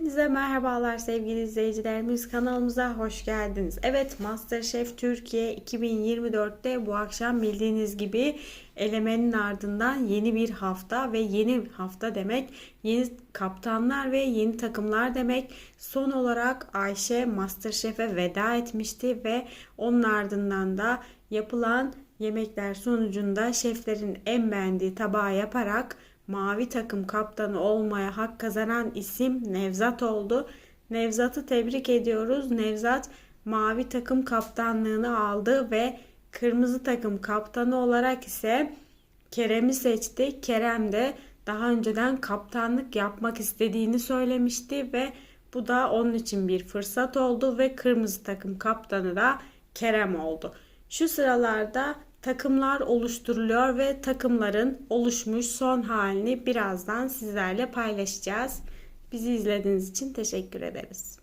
Hepinize merhabalar sevgili izleyicilerimiz kanalımıza hoş geldiniz. Evet Masterchef Türkiye 2024'te bu akşam bildiğiniz gibi elemenin ardından yeni bir hafta ve yeni hafta demek yeni kaptanlar ve yeni takımlar demek. Son olarak Ayşe Masterchef'e veda etmişti ve onun ardından da yapılan yemekler sonucunda şeflerin en beğendiği tabağı yaparak mavi takım kaptanı olmaya hak kazanan isim Nevzat oldu. Nevzat'ı tebrik ediyoruz. Nevzat mavi takım kaptanlığını aldı ve kırmızı takım kaptanı olarak ise Kerem'i seçti. Kerem de daha önceden kaptanlık yapmak istediğini söylemişti ve bu da onun için bir fırsat oldu ve kırmızı takım kaptanı da Kerem oldu. Şu sıralarda takımlar oluşturuluyor ve takımların oluşmuş son halini birazdan sizlerle paylaşacağız. Bizi izlediğiniz için teşekkür ederiz.